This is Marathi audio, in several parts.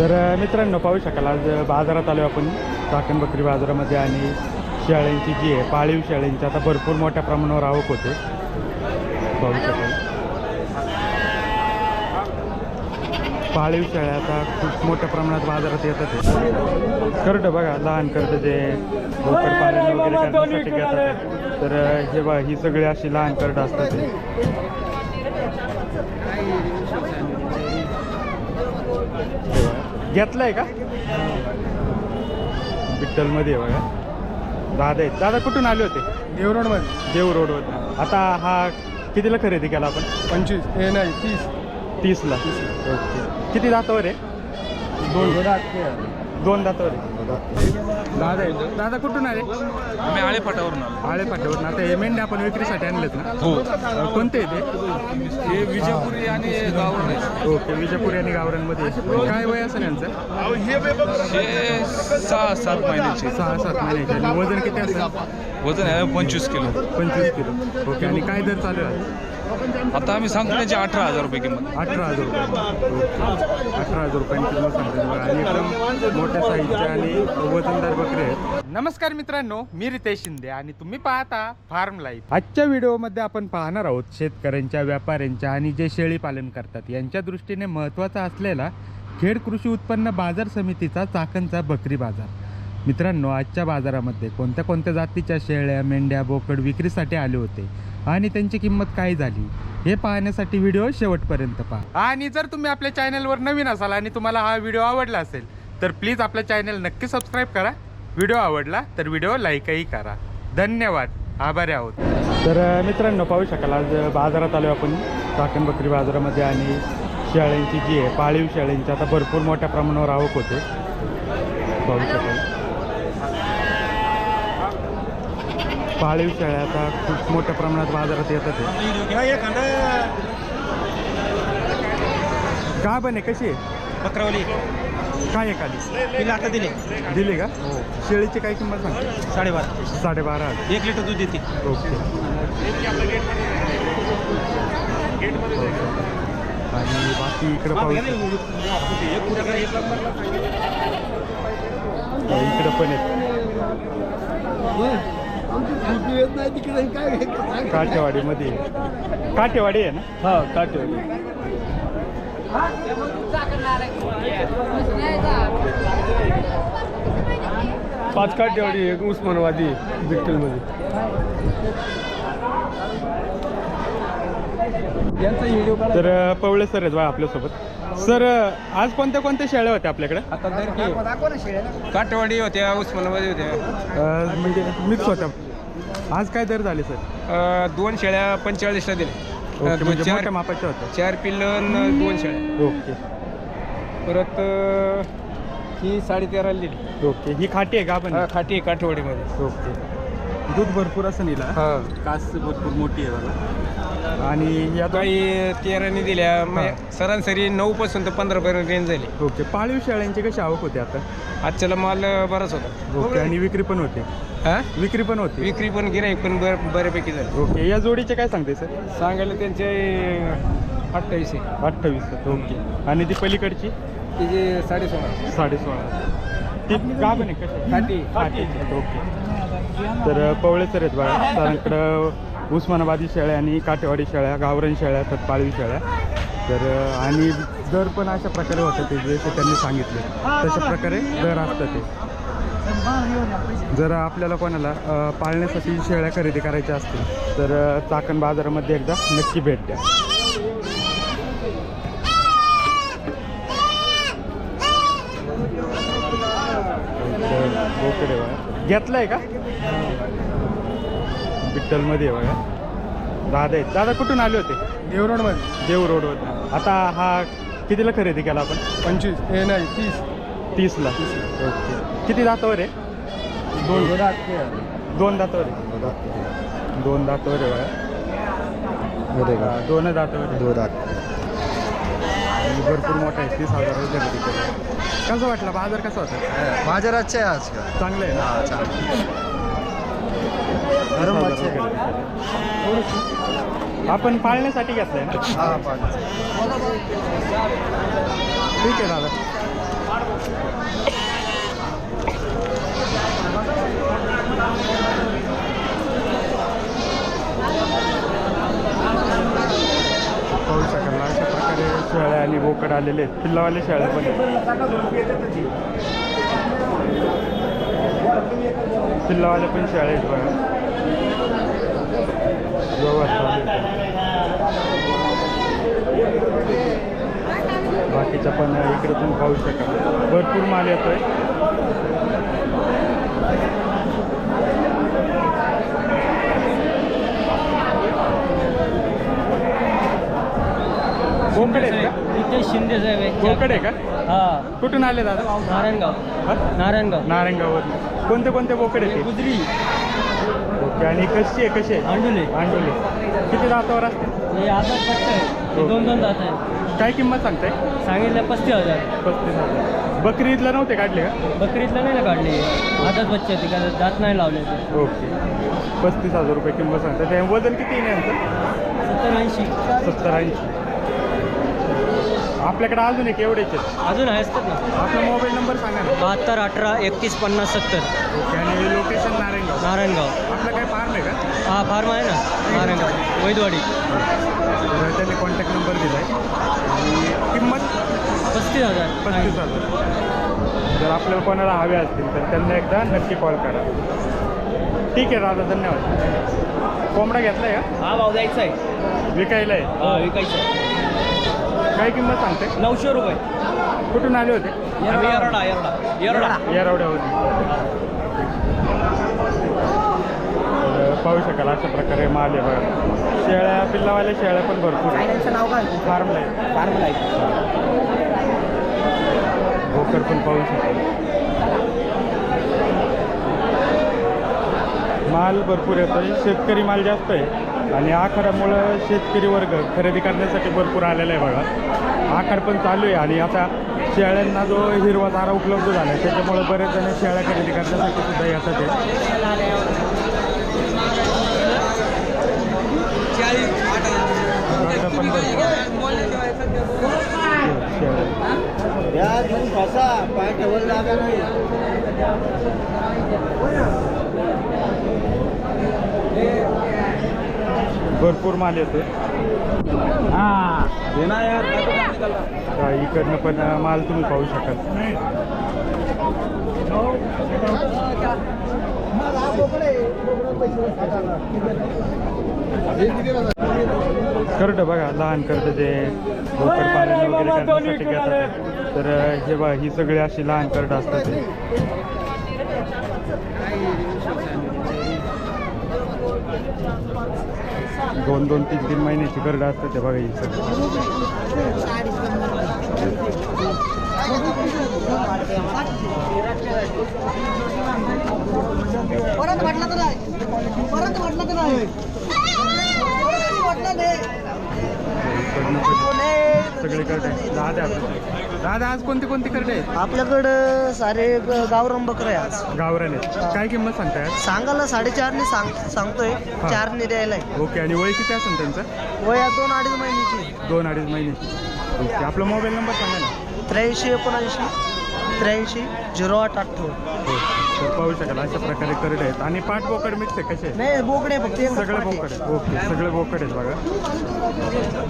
तर मित्रांनो पाहू शकाल आज बाजारात आलो आपण. चाकण बकरी बाजारामध्ये आणि शेळ्यांची जी आहे पाळीव शेळ्यांची आता भरपूर मोठ्या प्रमाणावर आवक होते. पाहू शकाल. पाळीव शेळ्या आता खूप मोठ्या प्रमाणात बाजारात येतात. करड बघा लहान करड जे बोकड पालन वगैरे करण्यासाठी घेतात. तर हे बघा ही सगळी अशी लहान करड असतात. हे. घेतलाय का? विठ्ठलमध्ये आहे बघा. दादा आहेत. दादा कुठून आले होते? देवरोडमध्ये देव रोडवर आता हा कितीला खरेदी केला आपण? पंचवीस. हे नाही तीस. तीसला. ओके. किती दातावर आहे? दोन. दोन दातावर आहे. दादा दादा कुठून आले? आम्ही आळे फाटावरून आलो. आळे फाट्यावरून आता हे मेंढ्या आपण विक्रीसाठी आणलेत ना? हो. अ, कोणते आहे हे विजयपुरी आणि गावरण आहे. ते ओके विजयपुरी आणि गावरांमध्ये काय वय असेल यांचं? हे सहा सात महिन्याचे. सहा सात महिन्याचे. आणि वजन किती असेल? वजन आहे पंचवीस किलो. पंचवीस किलो. ओके आणि काय दर चालू आहे? आता आम्ही सांगतो त्याची अठरा हजार रुपये किंमत. अठरा हजार रुपये. ओके. अठरा हजार रुपयांची किंमत सांगते आणि एकदम मोठ्या साईजच्या आणि वजनदार बकरे आहेत. नमस्कार मित्रांनो मी रितेश शिंदे आणि तुम्ही पाहता फार्म लाईफ. आजच्या व्हिडिओमध्ये आपण पाहणार आहोत शेतकऱ्यांच्या व्यापाऱ्यांच्या आणि जे शेळी पालन करतात. यांच्या दृष्टीने महत्त्वाचा असलेला खेड कृषी उत्पन्न बाजार समितीचा चाकणचा बकरी बाजार. मित्रांनो आजच्या बाजारामध्ये कोणत्या कोणत्या जातीच्या शेळ्या मेंढ्या बोकड विक्रीसाठी आले होते? आणि त्यांची किंमत काय झाली? हे पाहण्यासाठी व्हिडिओ शेवटपर्यंत पहा. आणि जर तुम्ही आपल्या चॅनलवर नवीन असाल आणि तुम्हाला हा व्हिडिओ आवडला असेल तर प्लीज आपल्या चॅनल नक्की सबस्क्राईब करा. व्हिडिओ आवडला तर व्हिडिओ लाईकही करा. धन्यवाद. आभारी आहोत. तर मित्रांनो पाहू शकाल आज बाजारात आलो आपण. चाकण बकरी बाजारामध्ये आणि शेळ्यांची जी आहे पाळीव शेळ्यांची आता भरपूर मोठ्या प्रमाणावर आवक होते. पाहू शकाल. पाळीव शेळ्या आता खूप मोठ्या प्रमाणात बाजारात येतात आहे. का बने कशी आहे? बकरावली. काय आहे खाली? तिला आता दिले. दिली का? शेळीची काय किंमत सांगते? साडेबारा. साडेबारा. हजार एक लिटर दूध देते. ओके. आणि बाकी इकडं पाहू इकडं पण काठेवाडीमध्ये आहे. काठेवाडी आहे ना? हा. काटेवाडी पाच काटेवाडी एक यांचा व्हिडिओ तर पवळे सर आहेत बा आपल्यासोबत. सर आज कोणत्या कोणत्या शेळ्या होत्या आपल्याकडे? काटेवाडी होत्या उस्मानाबादी होत्या. म्हणजे मिक्स होत्या. आज काय दर झाले सर? अं, दोन शेळ्या पंचेचाळीसला दिल्या. ओके अं, म्हणजे चार मोठ्या मापाच्या होत्या. चार पिल्लं न दोन शेळ्या. ओके. परत अं, ही साडेतेराला दिली. ओके. ही खाटी आहे का आपण? हा, खाटी आहे काठेवाडीमध्ये. ओके. दूध भरपूर असं निला हा. कास भरपूर मोठी आहे बघा आणि या दोन काही तेराने दिल्या. मग सरासरी नऊ पासून तर पंधरा पर्यंत रेंज झाली. ओके. पाळीव शेळ्यांची कशी आवक होते आता? आजच्याला माल बराच होता. ओके. आणि विक्री पण होते. हा? विक्री पण होते. विक्री पण गिराईक पण बर बऱ्यापैकी झाली. ओके. या जोडीचे काय सांगते सर? सांगायला त्यांचे अठ्ठावीस आहे. अठ्ठावीस. ओके. आणि ती पलीकडची? तिचे साडेसोळा. साडे सोळा ती का पण आहे कशी? खाटी. खाटी. ओके. तर पवळे सर आहेत बघा. सरांकडं उस्मानाबादी शेळ्या आणि काटेवाडी शेळ्या गावरण शेळ्या तर पाळवी शेळ्या. तर आणि दर पण अशा प्रकारे होतं ते जसे त्यांनी सांगितले तशा प्रकारे दर असतं ते. जर आपल्याला कोणाला पाळण्यासाठी शेळ्या खरेदी करायच्या असतील तर चाकण बाजारामध्ये एकदा नक्की भेट द्या. बोकडे घेतलं आहे का? विठ्ठलमध्ये आहे बघा. दादा आहेत. दादा कुठून आले होते? देवरोडमध्ये देव रोडवर आता हा कितीला खरेदी केला आपण? पंचवीस. हे नाही तीस. तीसला. ओके. किती दातावर आहे? दोन. दोन दातावर आहे. दोन दातावर आहे बघा. हा, दोन दातावर आहे. आणि भरपूर मोठा आहे तीस हजार खरेदी केला. कसं वाटलं? बाजार कसा होता? बाजाराचे आहे आज का चांगलं आहे. ना आपण पाळण्यासाठी घेतलंय. ना हा पाण्याचं ठीक आहे दादा. पाहू शकाल अशा प्रकारे शेळ्या आणि बोकड आलेले आहेत. पिल्लावाले शेळ्या पण आहेत. पिल्लावाले पण शाळेत आहेत बघा. बाकीच्या पण इकडे तुम्ही पाहू शकाल भरपूर माल येतोय. बोकड आहेत का नितेश शिंदे साहेब आहे. बोकड आहे का? हा. कुठून आले दादा? नारायणगाव. हा? नारायणगाव. कोणते कोणते बोकड आहेत? गुजरी. ओके आणि कशी आहे कशी आहे? आंडुले आंडोली किती दातावर असते? हे आता पट्ट आहे हे दोन दोन जात आहे काय किंमत सांगताय? सांगितलं पस्तीस हजार. पस्तीस हजार. बकरी ईदला नव्हते काढले का? बकरीतलं नाही ना काढले. आताच बच्चे होते का दात नाही लावले ते ओके. पस्तीस हजार रुपये किंमत सांगताय. ते वजन किती आहे यांचं सत्तर ऐंशी. सत्तर ऐंशी. आपल्याकडे अजून एक एवढेच आहेत. अजून आहे असतात ना आपला मोबाईल नंबर सांगा ना. बहात्तर अठरा एकतीस पन्नास सत्तर. ओके आणि लोकेशन नारायणगाव. नारायणगाव. आपलं काय फार्म आहे का? हा फार्म आहे ना. नारायणगाव. वैदवाडी. तर त्यांनी कॉन्टॅक्ट नंबर दिला आहे आणि किंमत? पस्तीस हजार. पस्तीस हजार. जर आपल्याला कोणाला हवे असतील तर त्यांना एकदा नक्की कॉल करा. ठीक आहे दादा धन्यवाद. कोंबडा घेतलाय का? हा भाऊ द्यायचा आहे. विकायला आहे हा विकायचं आहे. काय किंमत सांगते. नऊशे रुपये. कुठून आले होते? येरडा येरडा येरडा येरवड्यावरून पाहू शकाल अशा प्रकारे माल आहे बघा. शेळ्या पिल्लावाल्या शेळ्या पण भरपूर आहे नाव काय? फार्मला आहे फार्म लाईफ. भोकर पण पाहू शकाल. माल भरपूर येतोय शेतकरी माल जास्त आहे. आणि आखाडामुळं शेतकरी वर्ग खरेदी करण्यासाठी भरपूर आलेला आहे बघा. आखाड पण चालू आहे आणि आता शेळ्यांना जो हिरवा चारा उपलब्ध झाला आहे त्याच्यामुळं बरेच जण शेळ्या खरेदी करण्यासाठी सुद्धा येतात आहे पण भरपूर माल येतोय. हा, इकडनं पण माल तुम्ही पाहू शकाल. करडं बघा लहान करडं जे भोकर पालन वगैरे करण्यासाठी घेतात. तर हे बघा ही सगळी अशी लहान करडं असतात दोन दोन तीन तीन महिन्याची करडं असतात ते बघा ही सगळी. परत म्हटलं तर नाही. परत म्हटलं तर नाही. म्हटलं नाही. इकडनं पण सगळे करडे दादा दादा आज कोणते कोणते करडे आहेत? आपल्याकडं सारे ग- गावरान बकरं आहे आज. गावरान आहेत. काय किंमत सांगताय? सांगायला साडेचारने सांग सांगतोय. चारने द्यायला ओके आणि वय किती असेल त्यांचं? वया दोन अडीच महिन्याची. दोन अडीच महिन्याची. ओके आपला मोबाईल नंबर सांगा ना. त्र्याऐंशी एकोणऐंशी. त्र्याऐंशी झिरो आठ अठ्ठावन्न हो तर पाहू शकाल अशा प्रकारे करडे आहेत आणि पाठ बोकड मिक्स आहे कसे आहेत? नाही बोकडे फक्त एकच सगळे. बोकड आहेत ओके सगळे बोकड आहेत बघा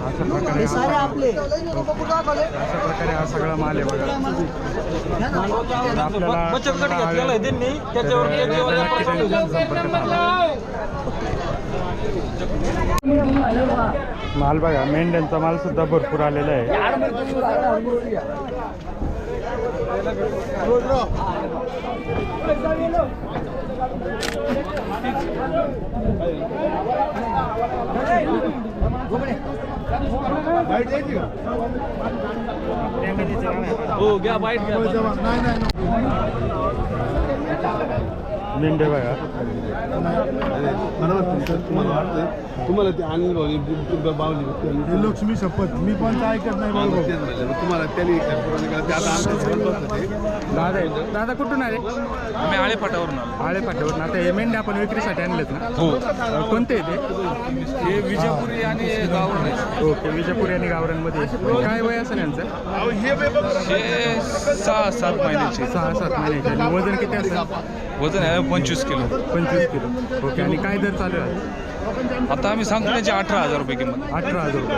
अशा प्रकारे हे हा सारे आपले अशा प्रकारे हा सगळा माल आहे बघा तर आपल्याला कोणाला हवे तर नक्की त्यांच्याशी संपर्क साधा. माल बघा मेंढ्यांचा माल सुद्धा भरपूर आलेला आहे हो घ्या बाईट घ्या. मेंढे बघा. तुम्हाला वाटतं तुम्हाला ते अनिल भाऊ बावली लक्ष्मी शपथ. मी पण ते ऐकत नाही तुम्हाला त्यांनी ते आता आमच्या ते. दादा. दादा कुठून आले? आम्ही आळे फाटावरून आलो. आळे फाट्यावरून आता हे मेंढे आपण विक्रीसाठी आणलेत ना? हो. कोणते आहे हे? विजापुरी आणि गावरण ते ओके विजापुरी आणि गावरांमध्ये काय वय असेल यांचं? हे सहा सात महिन्याचे. सहा सात महिन्याचे. आणि वजन किती असेल? वजन आहे पंचवीस किलो. पंचवीस किलो. ओके आणि काय दर चालू आहे? आता आम्ही सांगतो त्याची अठरा हजार रुपये किंमत. अठरा हजार रुपये.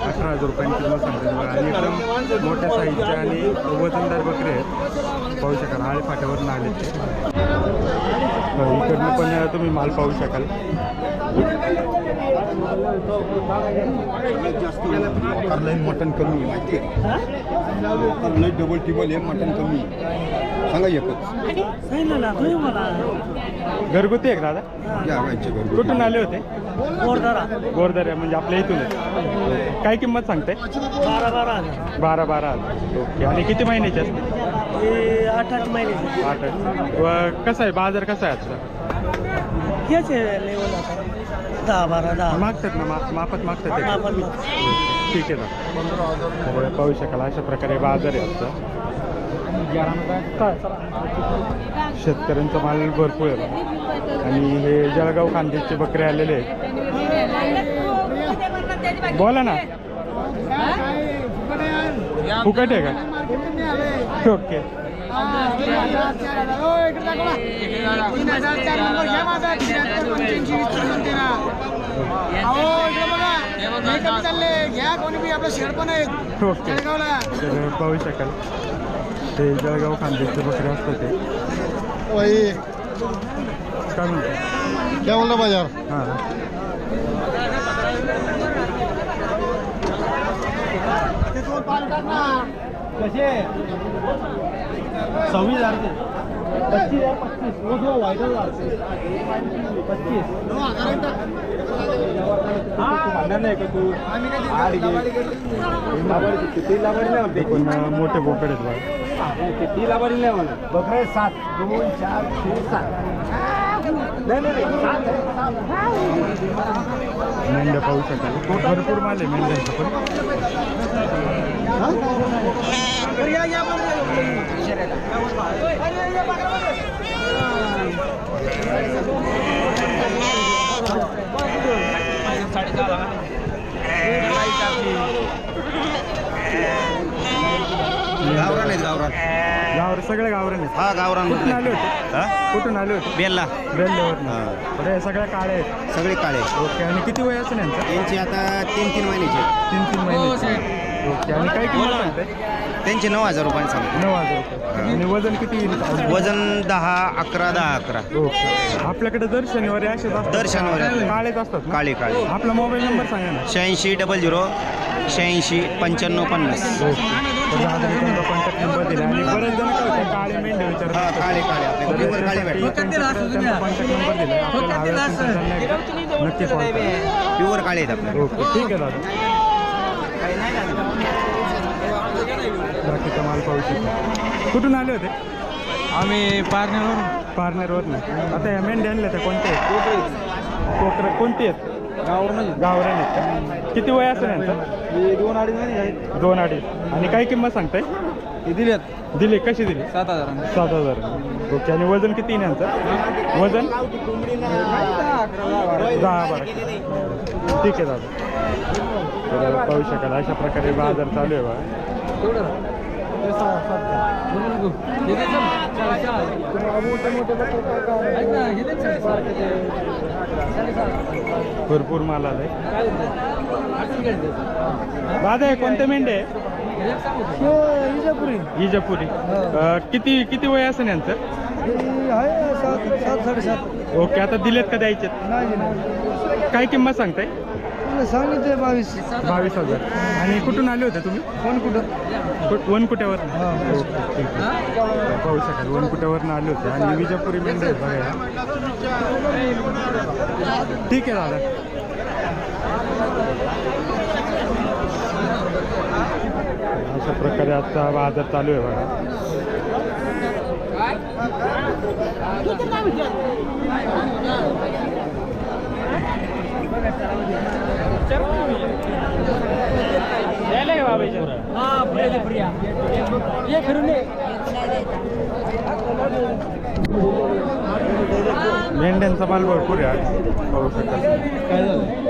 अठरा हजार रुपयांनी किलो सांगते बघा आणि एकदम मोठ्या साईजच्या आणि वजनदार बकरे आहेत. पाहू शकाल आळे ते अं, इकडनं पण तुम्ही माल पाहू शकाल. जास्त मटण कमी आहे माहिती आहे? डबल टिबल हे मटण कमी आहे. सांगा एकच. सांगितलं ना तुम्ही मला घरगुती आहे का दादा कुठून आले होते? गोरदारा. गोरदऱ्या म्हणजे आपल्या इथूनच काय किंमत सांगते बारा बारा हजार. बारा बारा हजार. ओके. आणि किती महिन्याचे असते हे आठ आठ महिने आठ आठ. व कसा आहे? बाजार कसा आहे आजचा? हेच आहे लेवल आता. दहा बारा दहा. मागतात ना मा- माफत मागतात ते. आपण ठीक आहे ना त्यामुळे पाहू शकाल अशा प्रकारे बाजार आहे आजचा. शेतकऱ्यांचा माल भरपूर आहे. आणि हे जळगाव खांदेचे बकरे आलेले आहेत बोला ना. फुकट आहे का? ओके. घ्या कोणी बी आपलं शेड पण आहे ओके तर पाहू शकाल ते जळगाव खांदेचे बकरे असतात ते. काय म्हणतो? काय बोलला बाजार? हां. कसे? सव्वीस हजार ते पच्चीस आहे पच्चीस. वो जो हजार पच्चीस. पण मोठे बोकड आहेत बघा बकरे सात दोन चार छे सात नाही नाही. मेंढ्या पाहू शकाल भरपूर माल आहे मेंढ्यांचा पण साडेचार गावरान आहेत गावरान. गावर सगळे गावरान आहेत. हा गावरान कुठून आले होते? कुठून आले होते? बेलला. बेल्ल्यावर हे. सगळ्या काळे आहेत. सगळे काळे ओके आणि किती वय असेल यांचं? त्यांची आता तीन तीन महिन्याचे तीन तीन महिन्याचे. ओके आणि काय किंमत सांगते त्यांचे नऊ हजार रुपये सांग नऊ हजार रुपये. आणि वजन किती येईल? वजन दहा अकरा दहा अकरा. ओके. आपल्याकडे दर शनिवारी असेच असतात. दर शनिवारी. काळेच असतात ना? काळे काळे. आपला मोबाईल नंबर सांगा ना. शहाऐंशी डबल झिरो शहाऐंशी पंच्याण्णव पन्नास. ओके. तर कॉन्टॅक्ट नंबर दिला आणि बरेच जण काय होते? काळे मेंढे हा विचारतात. काळे काळे आपले. प्युअर काळे भेटतात. कॉन्टॅक्ट नंबर दिला. आपल्याला हवे असेल तर त्यांना एकदा नक्की कॉल करा. प्युअर काळे आहेत आपले. ओके ठीक आहे दादा. बाकीचा माल पाहू शकतो. कुठून आले होते? आम्ही पारनेरवरून. पार्नरवर नाही आता या मेंढ्या आणल्या त्या कोणत्या आहेत कोकरं कोणती आहेत? गावरण गावरण आहेत का? किती वय असेल यांचं? दोन अडीच आहेत. दोन अडीच. आणि काय किंमत सांगताय? हे दिलेत. दिली कशी दिली? सात हजार सात हजार. ओके आणि वजन किती आहे यांचं? वजन? दहा बारा किलो. ठीक आहे दादा. तर पाहू शकाल अशा प्रकारे बाजार चालू आहे बघा. भरपूर माल आलाय. दादा हे कोणते मेंढे? आहे इजापुरी. अं, किती किती वय असेल यांचं? आहे सात सात साडेसात. ओके आता दिलेत का द्यायचे नाही. काय किंमत सांगताय? सांगितले बावीस. बावीस हजार. आणि कुठून आले होते तुम्ही? कोण कुठं कुठ- वनकुट्यावर पाहू शकाल वनकुट्यावरनं आले होते. आणि विजापुरी मेंढे आहेत बघा या. ठीक आहे दादा. अशा प्रकारे आजचा बाजार चालू आहे बघा हा पुढे दे, पुढे या. ये फिरून ये मेंढ्यांचा माल भरपूर आहे आज पाहू शकाल काय झालं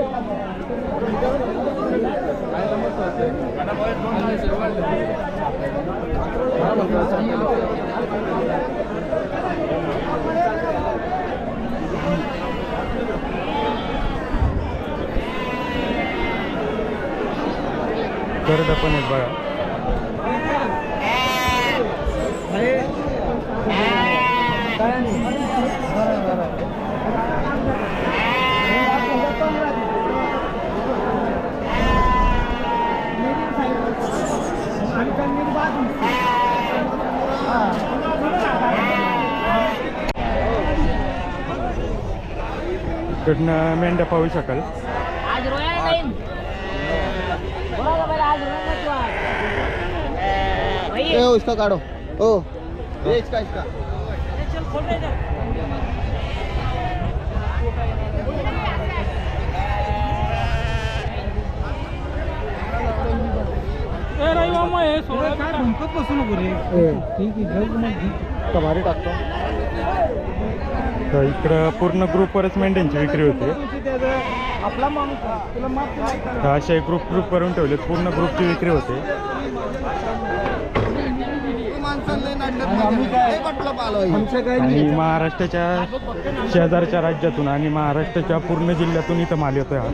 करडं पण आहेत बघा. इकडनं मेंढ्या पाहू शकाल आज रोया नाही बघा बरं आज रोया नाही तू इसका काढो. हो. ये इसका इसका. चल खोल रे. इधर. कमारी टाकतो. तर इकडं पूर्ण ग्रुपवरच मेंढ्यांची विक्री होते. तर असे ग्रुप ग्रुप करून ठेवले पूर्ण ग्रुपची विक्री होते. आणि महाराष्ट्राच्या शेजारच्या राज्यातून आणि महाराष्ट्राच्या पूर्ण जिल्ह्यातून इथं माल येतोय हा.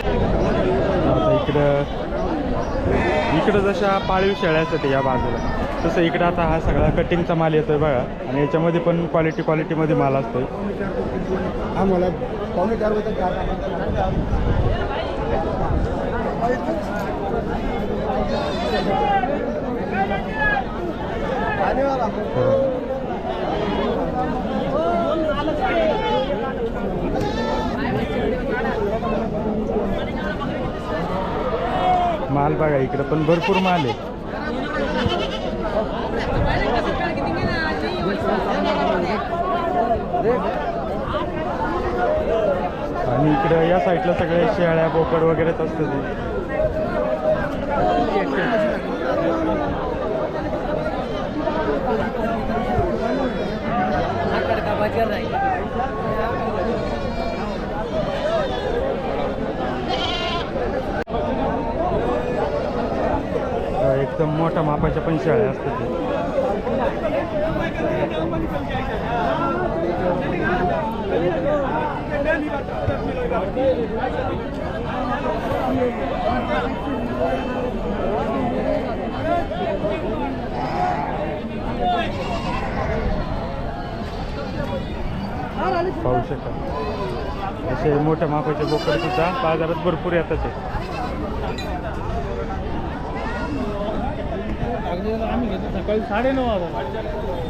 आता इकडं इकडं जशा पाळीव शेळ्या असतात या बाजूला तसं इकडं आता हा सगळा कटिंगचा माल येतोय बघा. आणि याच्यामध्ये पण क्वालिटी क्वालिटीमध्ये माल असतोय. माल बघा इकडं पण भरपूर माल आहे. आणि इकडं या साईडला सगळ्या शेळ्या बोकड वगैरेच असतं ते अं, एकदम मोठ्या मापाच्या पण शाळा असतात. ते पाहू शकता असे मोठ्या मापाचे बोकड सुद्धा बाजारात भरपूर येतात आम्ही घेतो सकाळी साडे नऊ वाजता.